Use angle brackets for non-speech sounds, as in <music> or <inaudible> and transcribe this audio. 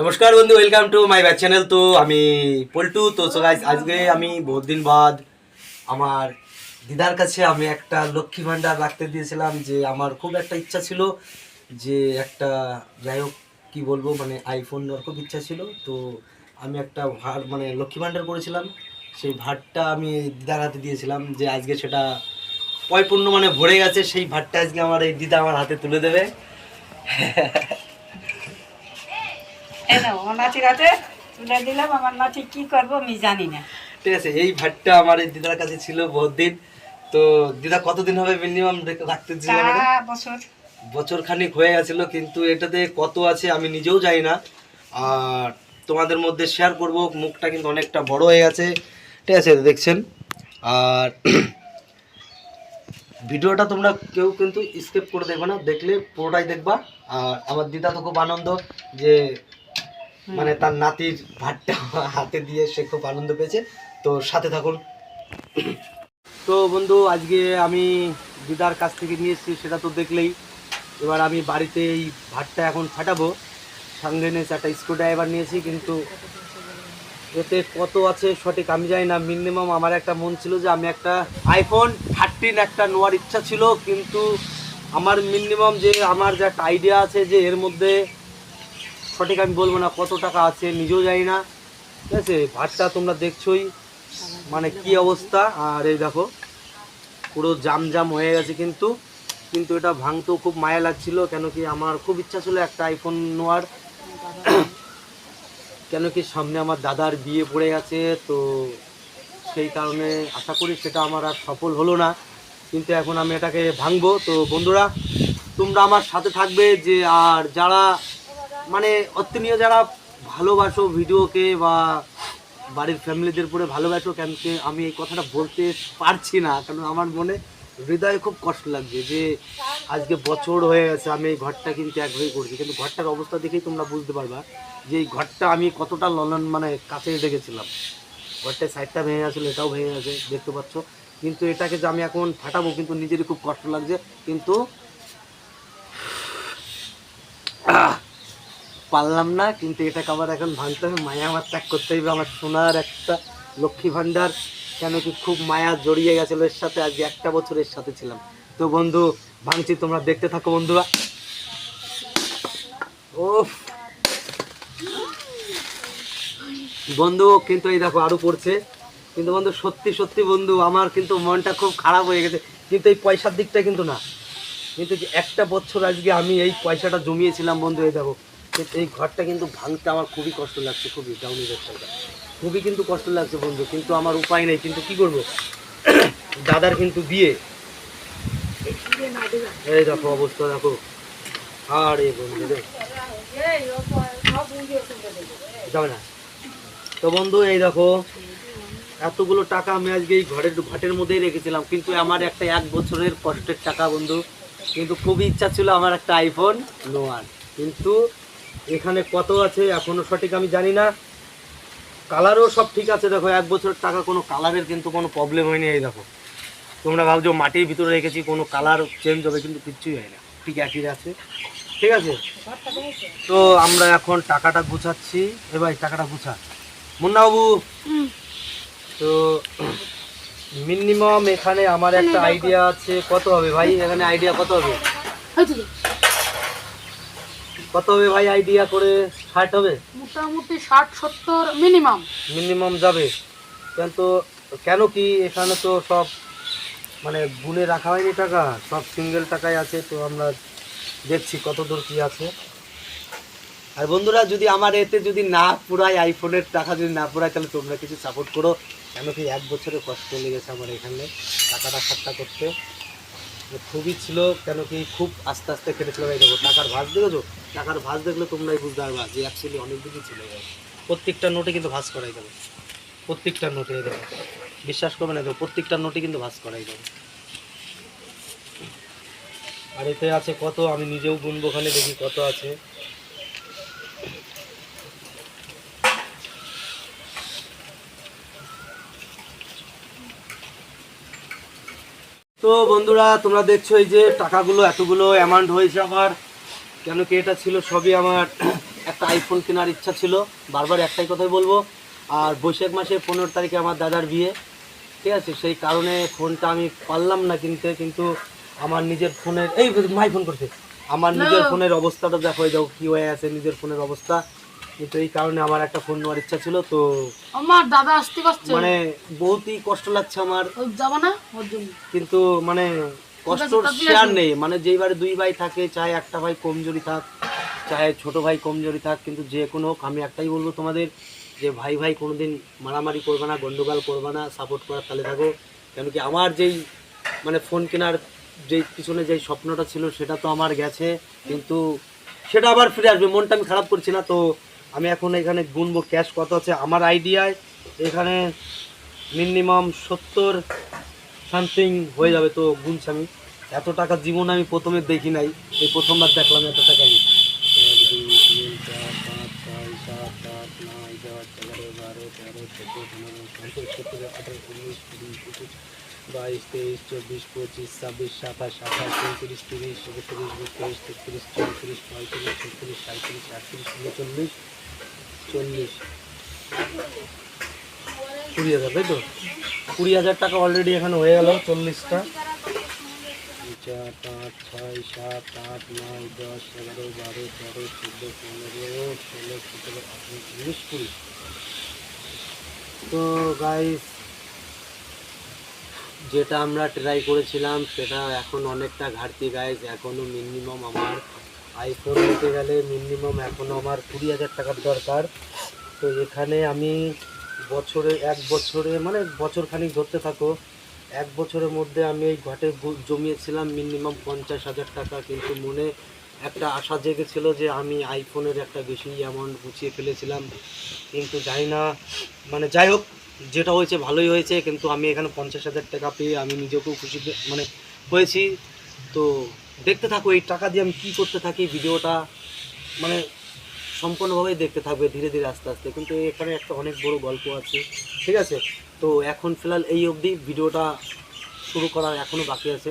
নমস্কার বন্ধু welcome to my back channel তো আমি পল্টু, তো so আজকে আমি বহুত দিন বাদ আমার দিদার কাছে আমি একটা লক্ষ্মী ভাণ্ডার রাখতে দিয়েছিলাম, যে আমার খুব একটা ইচ্ছা ছিল, যে একটা যাই হোক, কী বলব মানে আইফোন নেওয়ার খুব ইচ্ছা ছিল। তো আমি একটা ভার মানে লক্ষ্মী ভাণ্ডার করেছিলাম, সেই ভাতটা আমি দিদার হাতে দিয়েছিলাম, যে আজকে সেটা পয়পূর্ণ মানে ভরে গেছে, সেই ভাতটা আজকে আমার এই দিদা আমার হাতে তুলে দেবে। <laughs> এই আমার নাতির হাতে তুলে দিলাম আমার নাতি কি করব আমি জানি না। ঠিক আছে এই ভাতটা আমার এই দিদার কাছে ছিল বহুত দিন তো দিদা কতদিন হবে মিনিমাম রাখতে ছিল বছর বছর। খানিক হয়ে গেছিল কিন্তু এটাতে কত আছে আমি নিজেও জানি না। আর তোমাদের মধ্যে শেয়ার করব মুখটা কিন্তু অনেকটা বড় হয়ে গেছে। ঠিক আছে দেখছেন? আর <clears throat> ভিডিওটা তোমরা কেউ কিন্তু স্কিপ করে দেখবে না দেখলে পুরোটাই দেখবা। আর আমার দিদা তো খুব আনন্দ যে মানে তার নাতির ভাতটা হাতে দিয়ে সে খুব আনন্দ পেয়েছে। তো সাথে থাকুন। তো বন্ধু আজকে আমি দিদার কাছ থেকে নিয়ে এসেছি সেটা তো দেখলেই। এবার আমি বাড়িতে এই ভাতটা এখন ফাটাবো। সঙ্গে নিয়েছি একটা স্ক্রু ড্রাইভার নিয়েছি কিন্তু এতে কত আছে সঠিক আমি জানি না। মিনিমাম আমার একটা মন ছিল যে আমি একটা আইফোন থার্টিন একটা নেওয়ার ইচ্ছা ছিল কিন্তু আমার মিনিমাম যে আমার যে একটা আইডিয়া আছে যে এর মধ্যে সঠিক আমি বলব না কত টাকা আছে, নিজেও জানি না। ঠিক আছে? ভাতটা তোমরা দেখছোই। মানে কি অবস্থা? আর এই দেখো, পুরো জাম জাম হয়ে গেছে কিন্তু। কিন্তু এটা ভাঙতেও খুব মায়া লাগছিল, কেন কি আমার খুব ইচ্ছা ছিল একটা আইফোন নেওয়ার। কেন কি সামনে আমার দাদার বিয়ে পড়ে গেছে, তো সেই কারণে আশা করি সেটা আমার আর সফল হলো না। কিন্তু এখন আমি এটাকে ভাঙবো। তো বন্ধুরা, তোমরা আমার সাথে থাকবে যে, আর যারা মানে অত্মীয় যারা ভালোবাসো ভিডিওকে বা বাড়ির ফ্যামিলিদের উপরে ভালোবাসো কেন আমি এই কথাটা বলতে পারছি না, কারণ আমার মনে হৃদয়ে খুব কষ্ট লাগছে যে আজকে বছর হয়ে গেছে, আমি এই ঘরটা কিন্তু একভাবে করছি। কিন্তু ঘরটার অবস্থা দেখেই তোমরা বুঝতে পারবা যে এই ঘরটা আমি কতটা ললন মানে কাছে রেখেছিলাম ঘরটার সাইডটা ভেঙে গেছিল, এটাও ভেঙে গেছে, দেখতে পাচ্ছ। কিন্তু এটাকে যে আমি এখন ফাটাবো, কিন্তু নিজেরই খুব কষ্ট লাগছে। কিন্তু পারলাম না, কিন্তু এটাকে আবার এখন ভাঙতে হবে। মায়া আমার ত্যাগ করতে হবে। আমার সোনার একটা লক্ষ্মী ভাণ্ডার, কেন কি খুব মায়া জড়িয়ে গেছিল এর সাথে? আজকে একটা বছর এর সাথে ছিলাম। তো বন্ধু, ভাঙছি, তোমরা দেখতে থাকো বন্ধুরা। ও বন্ধু, কিন্তু এই দেখো, আরও পড়ছে। কিন্তু বন্ধু, সত্যি সত্যি বন্ধু, আমার কিন্তু মনটা খুব খারাপ হয়ে গেছে। কিন্তু এই পয়সার দিকটা কিন্তু না। কিন্তু একটা বছর আজকে আমি এই পয়সাটা জমিয়েছিলাম বন্ধু, এই দেখো। এই ঘরটা কিন্তু ভাঙতে আমার খুবই কষ্ট লাগছে, খুবই ডাউনি ব্যবসাটা খুবই কিন্তু কষ্ট লাগছে বন্ধু, কিন্তু আমার উপায় নেই, কিন্তু কি করব? <coughs> দাদার কিন্তু বিয়ে। এই দেখো অবস্থা, দেখো। আরে বন্ধু যাবে না। তো বন্ধু, এই দেখো, এতগুলো টাকা আমি আজকে এই ঘরের ঘাটের মধ্যেই রেখেছিলাম, কিন্তু আমার একটা এক বছরের কষ্টের টাকা বন্ধু, কিন্তু খুবই ইচ্ছা ছিল আমার একটা আইফোন নোয়ার কিন্তু এখানে কত আছে এখনও সঠিক আমি জানি না। কালারও সব ঠিক আছে দেখো এক বছরের টাকা কোনো কালারের কিন্তু কোনো প্রবলেম হয়নি এই দেখো। তোমরা ভাবছ মাটির ভিতরে রেখেছি কোনো কালার চেঞ্জ হবে কিন্তু কিচ্ছুই হয় না। ঠিক একই আছে। ঠিক আছে? তো আমরা এখন টাকাটা গুছাচ্ছি। এ ভাই টাকাটা গুছা। মুন্নাবাবু তো মিনিমাম এখানে আমার একটা আইডিয়া আছে। কত হবে ভাই? এখানে আইডিয়া কত হবে? কত হবে ভাই আইডিয়া করে? ষাট হবে? মোটামুটি ষাট সত্তর মিনিমাম মিনিমাম যাবে। কিন্তু কেন কি এখানে তো সব মানে গুনে রাখা হয়নি টাকা? সব সিঙ্গেল টাকায় আছে তো আমরা দেখছি কত দূর কি আছে। আর বন্ধুরা যদি আমার এতে যদি না পুরাই আইফোনের টাকা যদি না পুরাই তাহলে তোমরা কিছু সাপোর্ট করো। কেন কি এক বছরের কষ্ট লেগেছে আমার এখানে টাকাটা খাট্টা করতে। খুবই ছিল কেন কি খুব আস্তে আস্তে কেটেছিল। এই দেখো টাকার ভাঁজ দেখেছ? টাকার ভাঁজ দেখলে তোমরাই বুঝতে পারবা যে অ্যাকচুয়ালি অনেক দিনই ছিল প্রত্যেকটা নোটে কিন্তু ভাঁজ করাই দেবে প্রত্যেকটা নোটে দেখো বিশ্বাস করবে না দেখো প্রত্যেকটা নোটে কিন্তু ভাঁজ করাই দেবে আর এতে আছে কত, আমি নিজেও গুনবো ওখানে, দেখি কত আছে। তো বন্ধুরা, তোমরা দেখছ এই যে টাকাগুলো, এতগুলো অ্যামাউন্ট হয়েছে আমার। কেন কি এটা ছিল? সবই আমার একটা আইফোন কেনার ইচ্ছা ছিল। বারবার একটাই কথাই বলব। আর বৈশাখ মাসের পনেরো তারিখে আমার দাদার বিয়ে। ঠিক আছে? সেই কারণে ফোনটা আমি পারলাম না কিনতে। কিন্তু আমার নিজের ফোনের এই মাই ফোন করছে। আমার নিজের ফোনের অবস্থাটা দেখো দেখো কি হয়ে আছে নিজের ফোনের অবস্থা। কিন্তু এই কারণে আমার একটা ফোন নেওয়ার ইচ্ছা ছিল। তো আমার দাদা আসতে পারছে। মানে বহুতই কষ্ট লাগছে আমার। যাবা না? কিন্তু মানে কষ্টর শেয়ার নেই। মানে যেইবারে দুই ভাই থাকে চাहे একটা ভাই কমজোরি থাক চাहे ছোট ভাই কমজোরি থাক কিন্তু যে কোনো হোক আমি একটাই বলব তোমাদের যে ভাই ভাই কোনোদিন মারামারি করবে না গন্ডগোল করবে না সাপোর্ট করার তালে থাকো। কেন কি আমার যেই মানে ফোন কেনার যেই পিছনে যেই স্বপ্নটা ছিল সেটা তো আমার গেছে কিন্তু সেটা আবার ফিরে আসবে। মনটা আমি খারাপ করছি না তো আমি এখন এখানে গুনবো। ক্যাশ কত আছে? আমার আইডিয়ায় এখানে মিনিমাম সত্তর সামথিং হয়ে যাবে তো গুনছি আমি এত টাকা জীবন আমি প্রথমে দেখি নাই এই প্রথমবার দেখলাম এত টাকা আমি দুই তিন চার পাঁচ ছয় সাত আট নয় দশ এগারো বারো তেরো চোদ্দ পনেরো সতেরো বাইশ তেইশ চব্বিশ পঁচিশ ছাব্বিশ সাতাশ আঠাশ উনত্রিশ তিরিশ একত্রিশ বত্রিশ তেত্রিশ চৌত্রিশ পঁয়ত্রিশ ছত্রিশ সাঁত্রিশ আটত্রিশ উনচল্লিশ চল্লিশ কুড়ি হাজার তাই তো? কুড়ি হাজার টাকা অলরেডি এখানে হয়ে গেল চল্লিশটা। চার পাঁচ ছয় সাত আট নয় দশ এগারো বারো তেরো চোদ্দ পনেরো ষোলো সতেরো আঠেরো উনিশ কুড়ি। তো গাইস যেটা আমরা ট্রাই করেছিলাম সেটা এখন অনেকটা ঘাটতি গাইস এখনও মিনিমাম আমার আইফোন নিতে গেলে মিনিমাম এখনও আমার কুড়ি হাজার টাকার দরকার। তো এখানে আমি বছরে এক বছরে মানে বছর খানিক ধরতে থাকো, এক বছরের মধ্যে আমি এই ঘাটে জমিয়েছিলাম মিনিমাম পঞ্চাশ হাজার টাকা, কিন্তু মনে একটা আশা জেগেছিল যে আমি আইফোনের একটা বেশি অ্যামাউন্ট গুছিয়ে ফেলেছিলাম। কিন্তু জানি না মানে যাই হোক, যেটা হয়েছে ভালোই হয়েছে, কিন্তু আমি এখানে পঞ্চাশ হাজার টাকা পেয়ে আমি নিজেকেও খুশি মানে হয়েছি। তো দেখতে থাকো এই টাকা দিয়ে আমি কী করতে থাকি ভিডিওটা মানে সম্পূর্ণভাবেই দেখতে থাকবে ধীরে ধীরে আস্তে আস্তে। কিন্তু এখানে একটা অনেক বড় গল্প আছে, ঠিক আছে? তো এখন ফিলহাল এই অবধি ভিডিওটা শুরু করা এখনও বাকি আছে।